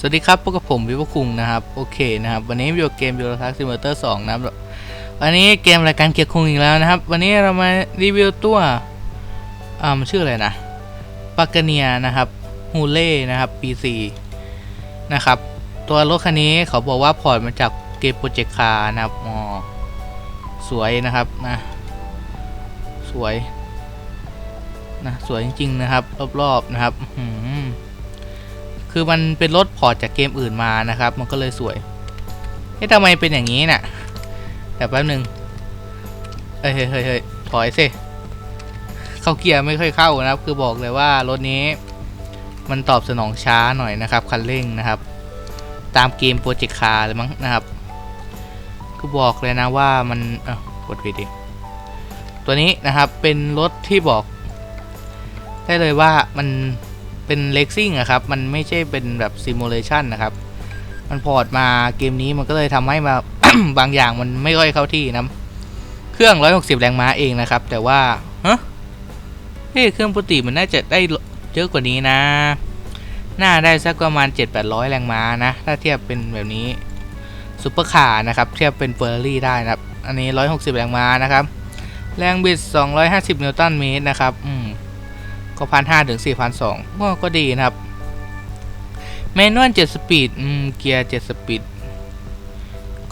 สวัสดีครับพบกับผมวิวคุงนะครับ โอเคนะครับ วันนี้อยู่กับเกม Euro Truck Simulator 2นะครับวันนี้เกมรายการเกียร์คุงอีกแล้วนะครับ วันนี้เรามารีวิวตัวอ่ามันชื่ออะไรนะปากเนียนะครับฮูเล่นะครับ PC นะครับ ตัวรถคันนี้เขาบอกว่าพอร์ตมาจากเกมโปรเจกต์คาร์นะครับอ๋อสวยนะครับนะสวยนะสวยจริงๆนะครับ รอบๆนะครับ อื้อหือ คือมันเป็นรถพอร์ตจากเกมอื่นมานะครับ มันก็เลยสวยเฮ้ยทำไมเป็นอย่างนี้น่ะแต่แป๊บหนึ่งเฮ้ยเฮ้ยเฮ้ยถอยสิเข้าเกียร์ไม่ค่อยเข้านะครับ คือบอกเลยว่ารถนี้ มันตอบสนองช้าหน่อยนะครับ คันเร่งนะครับ ตามเกมโปรเจกต์คาร์เลยมั้งนะครับ คือบอกเลยนะว่ามันเอ้ากดผิดดิตัวนี้นะครับเป็นรถที่บอก ได้เลยว่ามัน เป็นเล x ซิ่งอะครับ มันไม่ใช่เป็นแบบซิมูเลชันนะครับ มันพอร์ตมาเกมนี้มันก็เลยทำให้มา บางอย่างมันไม่ค่อยเข้าที่นะเครื่อง 160 แรงม้าเองนะครับ แต่ว่าฮะเฮ้เครื่องปกติมันน่าจะได้เยอะกว่านี้นะ น่าได้สักประมาณ 7-800 แรงม้านะ ถ้าเทียบเป็นแบบนี้ซุปเปอร์คาร์นะครับ เทียบเป็นเฟอร์รารี่ได้นะครับ อันนี้ 160 แรงม้านะครับ แรงบิด 250 นิวตันเมตรนะครับ อืม ก็พันห้าถึงสี่พันสองก็ดีนะครับแมนนวลเจ็ดสปีดเกียร์เจ็ดสปีด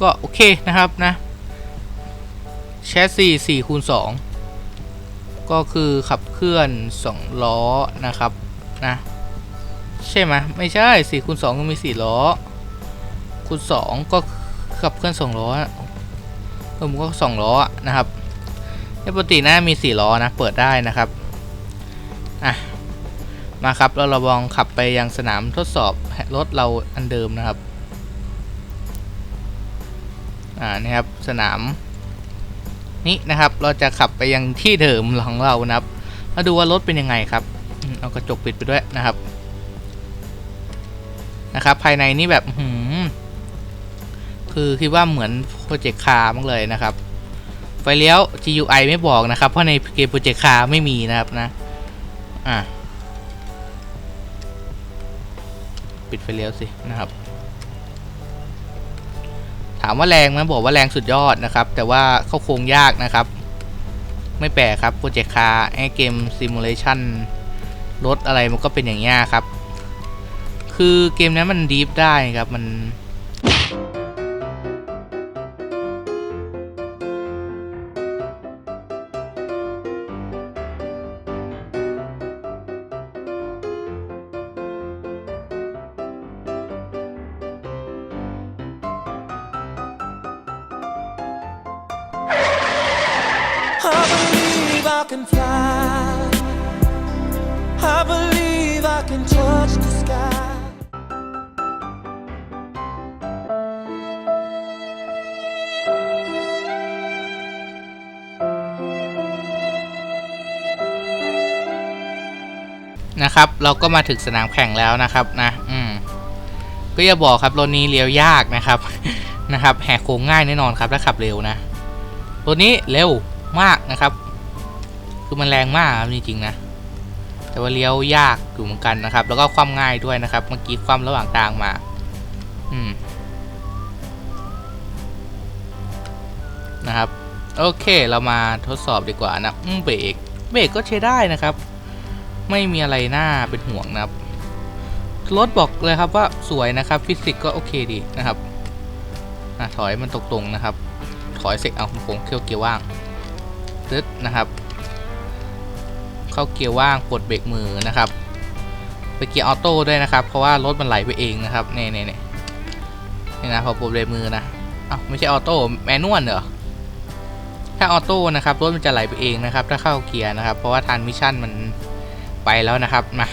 ก็โอเคนะครับนะแชสซีสี่คูณสองก็คือขับเคลื่อนสองล้อนะครับนะใช่ไหมไม่ใช่สี่คูณสองก็มีสี่ล้อคูณสองก็ขับเคลื่อนสองล้ออะเออมันก็สองล้อนะครับปกติน่ามีสี่ล้อนะเปิดได้นะครับ อะมาครับแล้วเราลองขับไปยังสนามทดสอบรถเราอันเดิมนะครับ อ่านี่ครับสนามนี้นะครับ เราจะขับไปยังที่เดิมของเรานะครับมาดูว่ารถเป็นยังไงครับ เอากระจกปิดไปด้วยนะครับ นะครับ ภายในนี่แบบหือคือคิดว่าเหมือนโปรเจกต์คาร์มากเลยนะครับ ไฟเลี้ยว GUI ไม่บอกนะครับ เพราะในเกมโปรเจกต์คาร์ไม่มีนะครับนะ อะปิดไฟเลี้ยวสินะครับ ถามว่าแรงไหมบอกว่าแรงสุดยอดนะครับ แต่ว่าเข้าโค้งยากนะครับ ไม่แปลกครับโปรเจกต์คาร์ไอเกมซิมูเลชันรถอะไรมันก็เป็นอย่างนี้ครับ คือเกมนี้มันดีฟได้ครับมัน can touch the sky. นะครับเราก็มาถึงสนามแข่งแล้วนะครับนะอืมก็อย่าบอกครับรถนี้เลี้ยวยากนะครับ นะครับ แหกโค้งง่ายแน่นอนครับถ้าขับเร็วนะรถนี้เร็วมากนะครับ คือมันแรงมากครับจริงๆนะ แต่ว่าเลี้ยวยากอยู่เหมือนกันนะครับ แล้วก็ความง่ายด้วยนะครับ เมื่อกี้ความระหว่างทางมา อืม นะครับ โอเค เรามาทดสอบดีกว่านะเบรก เบรกก็ใช้ได้นะครับ ไม่มีอะไรน่าเป็นห่วงนะครับ รถบอกเลยครับว่าสวยนะครับ ฟิสิกส์ก็โอเคดีนะครับอะถอยมันตรงๆนะครับ ถอยเสร็จเอาผมเข้าเกียร์ว่างตึ๊ดนะครับ เข้าเกียร์ว่างกดเบรกมือนะครับไปเกียร์ออโต้ด้วยนะครับ เพราะว่ารถมันไหลไปเองนะครับนี่นี่นี่นี่นะพอกดเบรกมือนะอ้าวไม่ใช่ออโต้แมนนวลเหรอถ้าออโต้นะครับรถมันจะไหลไปเองนะครับ ถ้าเข้าเกียร์นะครับ เพราะว่าทานมิชชั่นมันไปแล้วนะครับมา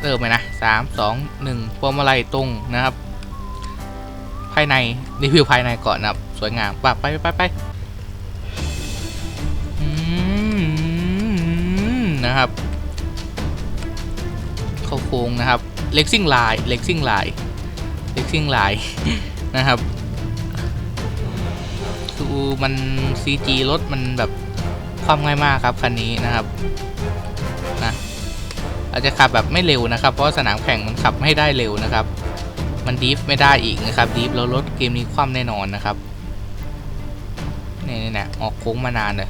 เริ่มเลยนะสามสองหนึ่งพวงมาลัยตรงนะครับ ภายในรีวิวภายในก่อนนะครับ สวยงามปไปไปไป นะครับ เข้าโค้งนะครับเล็กซิ่งไลน์เล็กซิ่งไลน์เล็กซิ่งไลน์นะครับคือมัน CG รถมันแบบความง่ายมากครับคันนี้นะครับนะอาจจะขับแบบไม่เร็วนะครับ เพราะสนามแข่งมันขับไม่ได้เร็วนะครับ มันดีฟไม่ได้อีกนะครับดีฟแล้วรถเกมนี้คว่ำแน่นอนนะครับนี่นี่นะออกโค้งมานานเลย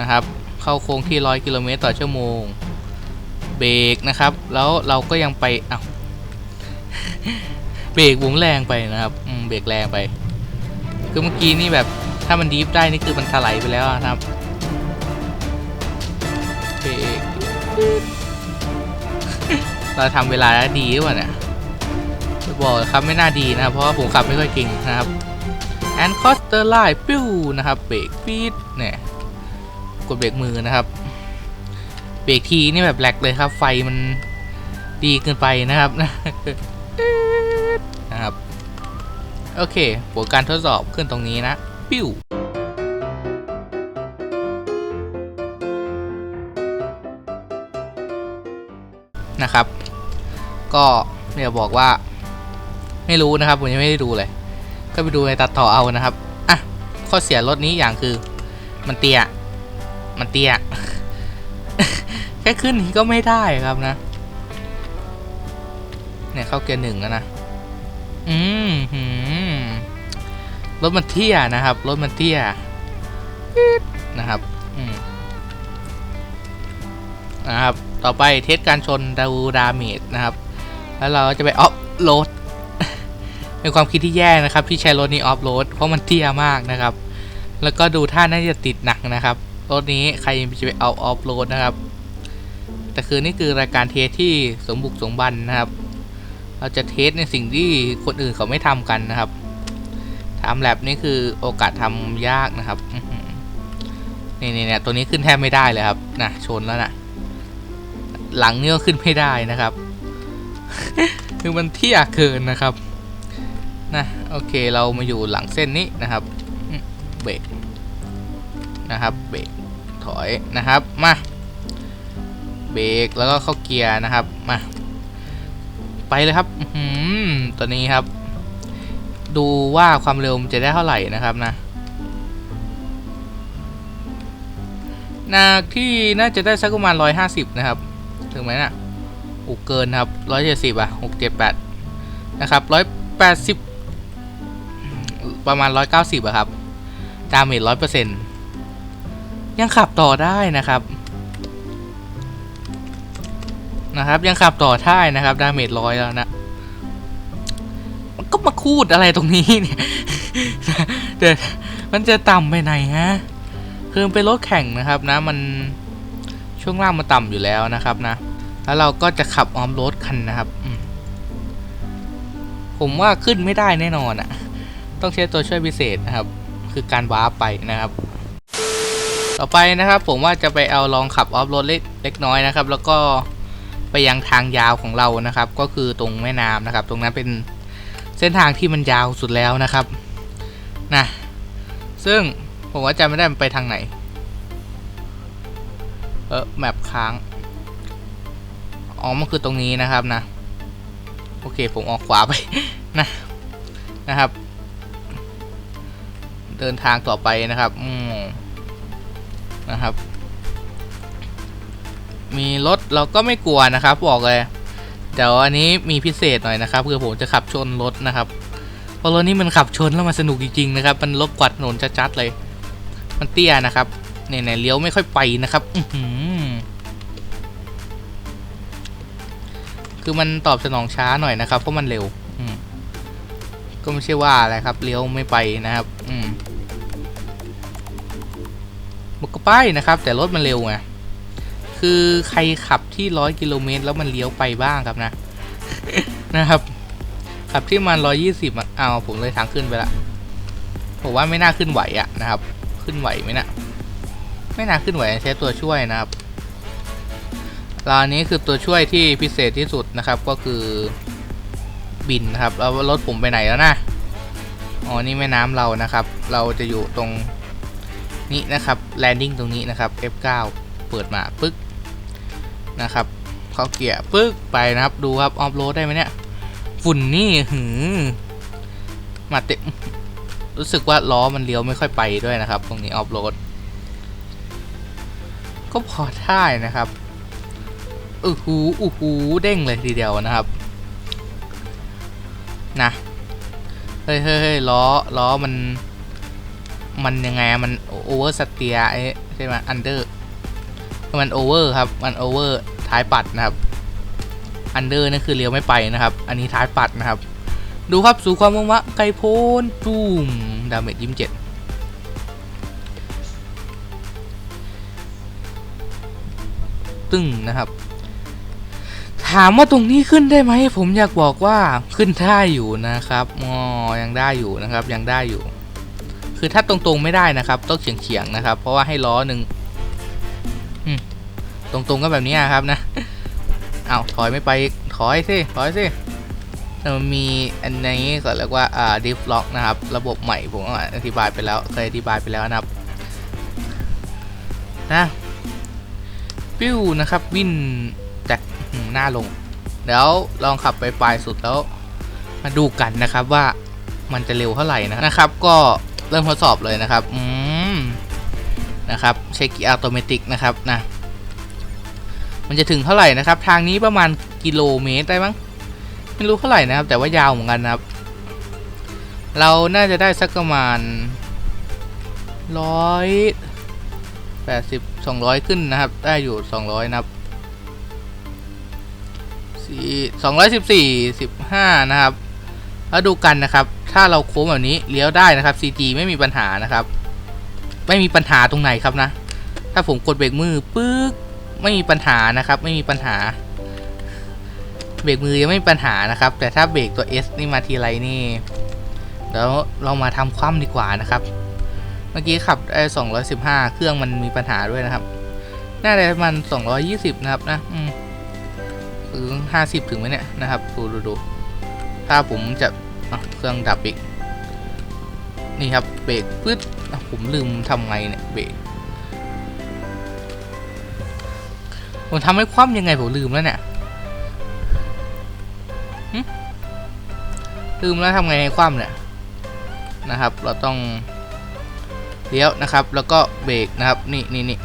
นะครับ เข้าโค้งที่ร้อยกิโลเมตรต่อชั่วโมง เบรกนะครับ แล้วเราก็ยังไปเอ้าเบรกวงแรงไปนะครับเบรกแรงไป คือเมื่อกี้นี่แบบถ้ามันดีฟได้นี่คือมันถลายไปแล้วอะครับเบรกเราทำเวลาได้ดีหรือเปล่าเนี่ยจะบอกครับไม่น่าดีนะครับ เพราะว่าผมขับไม่ค่อยเก่งนะครับแอนคอสเตอร์ไลน์ปิ้วนะครับเบรกปีดเนี่ย กดเบรกมือนะครับ เบรกทีนี่แบบแหลกเลยครับ ไฟมันดีเกินไปนะครับนะครับ โอเคผลการทดสอบขึ้นตรงนี้นะ ปิ้วนะครับ ก็เดี๋ยวบอกว่า ไม่รู้นะครับ ผมยังไม่ได้ดูเลย ก็ไปดูในตัดต่อเอานะครับ อะ ข้อเสียรถนี้อย่างคือมันเตี้ย มันเตี้ย แค่ขึ้นนี้ก็ไม่ได้ครับนะ เนี่ยเข้าเกียร์หนึ่งแล้วนะ อืมหืมรถมันเตี้ยนะครับ รถมันเตี้ยนะครับ อืมนะครับ ต่อไปเทสการชนดูดาเมจนะครับ แล้วเราจะไปออฟโหลดเป็นความคิดที่แย่นะครับ ที่ใช้รถนี้ออฟโหลดเพราะมันเตี้ยมากนะครับ แล้วก็ดูท่าน่าจะติดหนักนะครับ รถนี้ใครจะไปเอาออฟโหลดนะครับ แต่คือนี่คือรายการเทสที่สมบุกสมบันนะครับ เราจะเทสในสิ่งที่คนอื่นเขาไม่ทำกันนะครับทำแลบนี่คือโอกาสทำยากนะครับนี่นี่เนี่ยตัวนี้ขึ้นแทบไม่ได้เลยครับนะชนแล้วนะหลังนี่ก็ขึ้นไม่ได้นะครับ คือมันเที่ยเกินนะครับนะโอเคเรามาอยู่หลังเส้นนี้นะครับเบรก นะครับ เบรกถอยนะครับ มา เบรกแล้วก็เข้าเกียร์นะครับ มา ไปเลยครับอื้อหือตอนนี้ครับ ดูว่าความเร็วมันจะได้เท่าไหร่นะครับนะนาที่น่าจะได้สักประมาณร้อยห้าสิบนะครับ ถึงไหมนะ่ะโอ้เกินครับร้อยเจ็ดสิบอะหกเจ็ดแปดนะครับร้อยแปดสิบประมาณร้อยเก้าสิบอะครับดาเมจร้อยเปอร์เซ็นต์ ยังขับต่อได้นะครับนะครับ ยังขับต่อได้นะครับ ดาเมจร้อยแล้วนะมันก็มาคูดอะไรตรงนี้เนี่ยเดี๋ยวมันจะต่ำไปไหนฮะคือมันเป็นรถแข่งนะครับนะมันช่วงล่างมันต่ำอยู่แล้วนะครับนะ แล้วเราก็จะขับออมรถคันนะครับผมว่าขึ้นไม่ได้แน่นอนอะ่ะ ต้องใช้ตัวช่วยพิเศษนะครับ คือการว้าไปนะครับ ต่อไปนะครับผมว่าจะไปเอาลองขับออฟโรดเล็กน้อยนะครับ แล้วก็ไปยังทางยาวของเรานะครับ ก็คือตรงแม่น้ำนะครับ ตรงนั้นเป็นเส้นทางที่มันยาวสุดแล้วนะครับนะซึ่งผมว่าจะไม่ได้มันไปทางไหน เออแมปค้างอ๋อมันคือตรงนี้นะครับนะ โอเคผมออกขวาไปนะนะครับ เดินทางต่อไปนะครับ อืม นะครับ มีรถเราก็ไม่กลัวนะครับ บอกเลยเดี๋ยวอันนี้มีพิเศษหน่อยนะครับคือผมจะขับชนรถนะครับเพราะรถนี้มันขับชนแล้วมันสนุกจริงๆนะครับ มันลบกวัดถนนจัดๆเลย มันเตี้ยนะครับเนี่ยเลี้ยวไม่ค่อยไปนะครับ อืคือมันตอบสนองช้าหน่อยนะครับเพราะมันเร็ว อืก็ไม่ใช่ว่าอะไรครับ เลี้ยวไม่ไปนะครับ อืม มันก็ไปนะครับ แต่รถมันเร็วไงคือใครขับที่ร้อยกิโลเมตรแล้วมันเลี้ยวไปบ้างครับนะ นะครับ ขับที่มันร้อยยี่สิบอะเอาผมเลยทางขึ้นไปละผมว่าไม่น่าขึ้นไหวอะนะครับ ขึ้นไหวไหมนะไม่น่าขึ้นไหวใช้ตัวช่วยนะครับลวอันนี้คือตัวช่วยที่พิเศษที่สุดนะครับก็คือบินนะครับแล้วรถผมไปไหนแล้วนะอ๋อนี่แม่น้ำเรานะครับ เราจะอยู่ตรง นี้นะครับแลนดิ้งตรงนี้นะครับ F9 เปิดมาปึ๊กนะครับเข้าเกียร์ปึ๊กไปนะครับ ดูครับออฟโรดได้ไหมเนี่ย ฝุ่นนี่หือมาเต็มรู้สึกว่าล้อมันเลี้ยวไม่ค่อยไปด้วยนะครับ ตรงนี้ออฟโรดก็พอได้นะครับอือหูอือหูเด้งเลยทีเดียวนะครับนะเฮ้ยเฮ้ยล้อล้อมัน มันยังไงอะมันโอเวอร์สเตียใช่ไหมอันเดอร์มันโอเวอร์ครับ มันโอเวอร์ท้ายปัดนะครับอันเดอร์นั่นคือเลี้ยวไม่ไปนะครับ อันนี้ท้ายปัดนะครับ ดูครับสู่ความว่างวะไกลโพ้นตูมดาเมจยิ้มเจ็ดตึ้งนะครับ ถามว่าตรงนี้ขึ้นได้ไหม ผมอยากบอกว่าขึ้นได้อยู่นะครับอ๋อยังได้อยู่นะครับ ยังได้อยู่ คือถ้าตรงๆไม่ได้นะครับ ต้องเฉียงๆนะครับ เพราะว่าให้ล้อหนึ่งตรงๆก็แบบนี้ครับนะเอาถอยไม่ไปถอยสิถอยสิแต่มันมีอันนี้ก็เรียกว่าอ่าดิฟล็อกนะครับ ระบบใหม่ผมอธิบายไปแล้วเคยอธิบายไปแล้วนะครับนะปิ้วนะครับวินจากหน้าลง เดี๋ยวลองขับไปปลายสุดแล้ว มาดูกันนะครับว่ามันจะเร็วเท่าไหร่นะนะครับ ก็ เริ่มทดสอบเลยนะครับ อืม นะครับ เช็คเกียร์อัตโนมัตินะครับนะ มันจะถึงเท่าไหร่นะครับ ทางนี้ประมาณกิโลเมตรได้มั้ง ไม่รู้เท่าไหร่นะครับ แต่ว่ายาวเหมือนกันนะครับ เราน่าจะได้สักประมาณร้อยแปดสิบสองร้อยขึ้นนะครับ ได้อยู่สองร้อยนะครับสี่สองร้อยสิบสี่สิบห้านะครับแล้วดูกันนะครับ ถ้าเราโค้งแบบนี้เลี้ยวได้นะครับ CG ไม่มีปัญหานะครับ ไม่มีปัญหาตรงไหนครับนะ ถ้าผมกดเบรกมือปึ๊กไม่มีปัญหานะครับ ไม่มีปัญหา เบรกมือยังไม่มีปัญหานะครับ แต่ถ้าเบรกตัว S นี่มาทีไรนี่เดี๋ยวเรามาทำคว่ำดีกว่านะครับ เมื่อกี้ขับได้215เครื่องมันมีปัญหาด้วยนะครับ น่าจะประมาณ220นะครับนะอืมหรือ50ถึงไหมเนี่ยนะครับ ดูดูดูถ้าผมจะ เครื่องดับอีก นี่ครับเบรกปึ๊ดผมลืมทำไงเนี่ยเบรกผมทำให้คว่ำยังไงผมลืมแล้วเนี่ยลืมแล้วทำไงให้คว่ำเนี่ยนะครับ เราต้องเลี้ยวนะครับ แล้วก็เบรกนะครับ นี่นี่นี่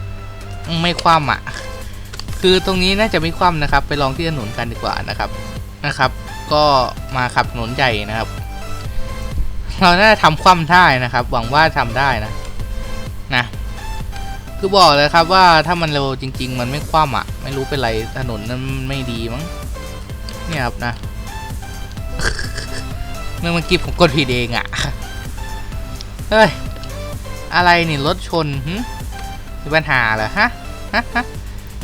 ไม่คว่ำอะ คือตรงนี้น่าจะไม่คว่ำนะครับ ไปลองที่ถนนกันดีกว่านะครับนะครับ ก็ มาขับถนนใหญ่นะครับ เราน่าจะทำคว่ำได้นะครับ หวังว่าทำได้นะนะคือบอกเลยครับว่าถ้ามันเร็วจริง ๆ มันไม่คว่ำอะ ไม่รู้เป็นไรถนนนั้นไม่ดีมั้งเนี่ยครับนะเมื่อมื่อกี้ผมกดผิดเองอะเฮ้ยอะไรนี่รถชนหึมีปัญหาเหรอฮะฮะฮะ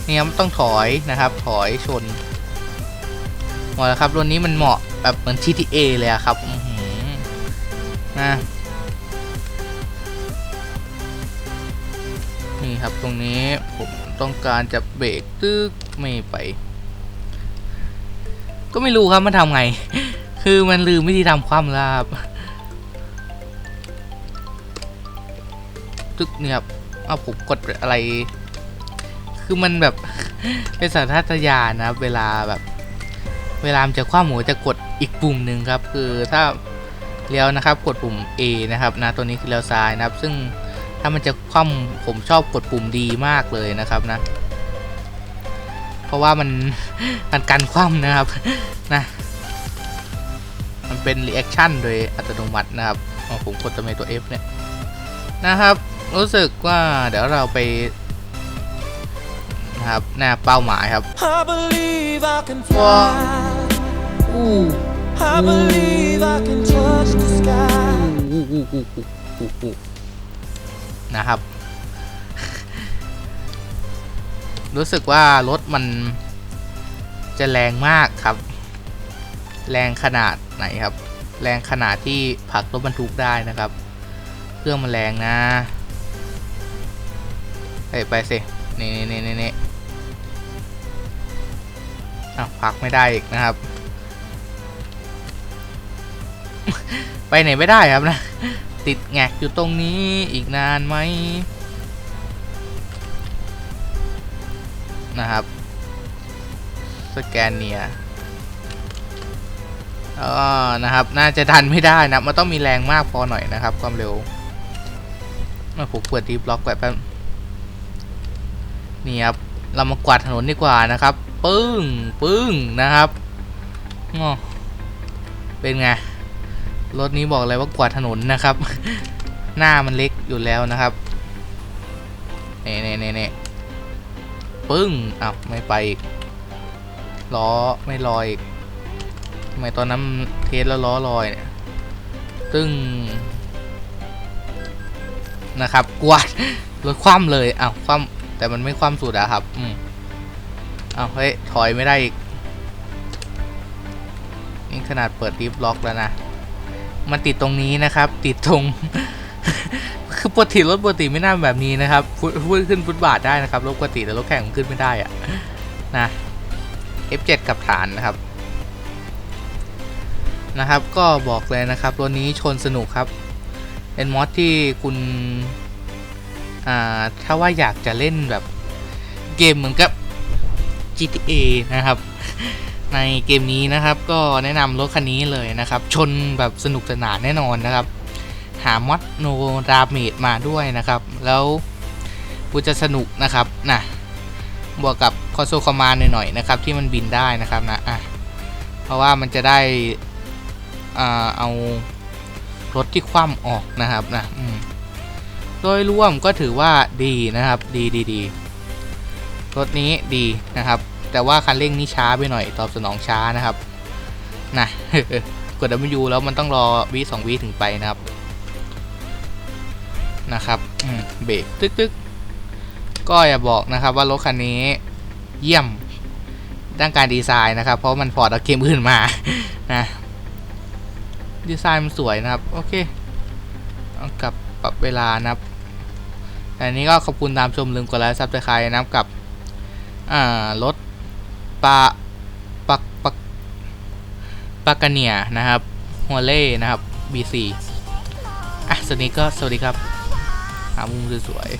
เนี่ยมันต้องถอยนะครับ ถอยชนหมดแล้วครับรถนี้มันเหมาะ แบบเหมือน GTA เลยอะครับนะนี่ครับตรงนี้ผมต้องการจะเบรกตึกไม่ไป ก็ไม่รู้ครับมันทำไง คือมันลืมวิธีทำความล้วครับตึกเนี่ยครับเอาผมกดอะไร คือมันแบบเป็นสัญชาตญาณนะเวลาแบบ เวลามจะคว้าหมูจะกด อีกปุ่มหนึ่งครับคือถ้าเลี้ยวนะครับกดปุ่ม A นะครับนะตัวนี้คือเลี้ยวซ้ายนะครับ ซึ่งถ้ามันจะคว่ำผมชอบกดปุ่มดีมากเลยนะครับนะ เพราะว่ามันมันกันคว่ำนะครับนะมันเป็นรีแอคชั่นโดยอัตโนมัตินะครับอ๋อผมกดตัวเมตัว F เนี่ยนะครับ รู้สึกว่าเดี๋ยวเราไปนะครับหน้าเป้าหมายครับ I believe I can fly. อู้ I believe I can touch the sky. นะครับ รู้สึกว่ารถมันจะแรงมากครับ แรงขนาดไหนครับ แรงขนาดที่ผลักรถบรรทุกได้นะครับ เครื่องมันแรงนะ ไปไปสินี่นี่นี่นี่นี่อ้าวผลักไม่ได้อีกนะครับ ไปไหนไม่ได้ครับนะ ติดแงกอยู่ตรงนี้อีกนานไหมนะครับ สแกนเนียอ๋อนะครับ น่าจะดันไม่ได้นะ มันต้องมีแรงมากพอหน่อยนะครับ ความเร็วมาผมเปิดดีบล็อกไว้แป๊บนี่ครับ เรามากวาดถนนดีกว่านะครับ ปึ้ง ปึ้งนะครับงอเป็นไง รถนี้บอกเลยว่ากวาดถนนนะครับ หน้ามันเล็กอยู่แล้วนะครับเน่เน่เน่เน่ปึ้งอ้าวไม่ไปอีกล้อไม่ลอยอีกทำไมตอนนั้นเทสแล้วล้อลอยเนี่ยตึ้งนะครับ กวาดรถคว่ำเลยอ้าวคว่ำแต่มันไม่คว่ำสุดอะครับ อืมอ้าวเฮ้ยถอยไม่ได้อีกนี่ขนาดเปิดดิฟล็อกแล้วนะ มันติดตรงนี้นะครับ ติดตรง คือปกติรถปกติไม่น่าแบบนี้นะครับฟุตฟุตขึ้นฟุตบาทได้นะครับรถปกติแต่รถแข่งขึ้นไม่ได้อะนะ F7 กับฐานนะครับนะครับ ก็บอกเลยนะครับรถนี้ชนสนุกครับเป็นมอดที่คุณอ่าถ้าว่าอยากจะเล่นแบบเกมเหมือนกับ GTA นะครับ ในเกมนี้นะครับ ก็แนะนำรถคันนี้เลยนะครับ ชนแบบสนุกสนานแน่นอนนะครับ หามอดโนดาเมจมาด้วยนะครับ แล้วกูจะสนุกนะครับนะบวกกับคอนโซลคอมมานหน่อยๆนะครับ ที่มันบินได้นะครับนะอะเพราะว่ามันจะได้อ่าเอารถที่คว่ำออกนะครับนะอืมโดยรวมก็ถือว่าดีนะครับ ดีดีดีรถนี้ดีนะครับ แต่ว่าคันเร่งนี้ช้าไปหน่อยตอบสนองช้านะครับนะกด W แล้วมันต้องรอวิสองวิถึงไปนะครับนะครับเบรกตึกตึกก็อย่าบอกนะครับว่ารถคันนี้เยี่ยมด้านการดีไซน์นะครับ เพราะมันพอร์ตเอาเกมอื่นมานะดีไซน์มันสวยนะครับ โอเคเอากลับปรับเวลานะครับแต่อันนี้ก็ขอบคุณตามชมลืมกดไลค์ซับสไครต์นะครับกับรถ ปาปักปักปากาเนียนะครับฮัวเล่นะครับบีซีอะสวัสดีก็สวัสดีครับ หามุมสวยๆ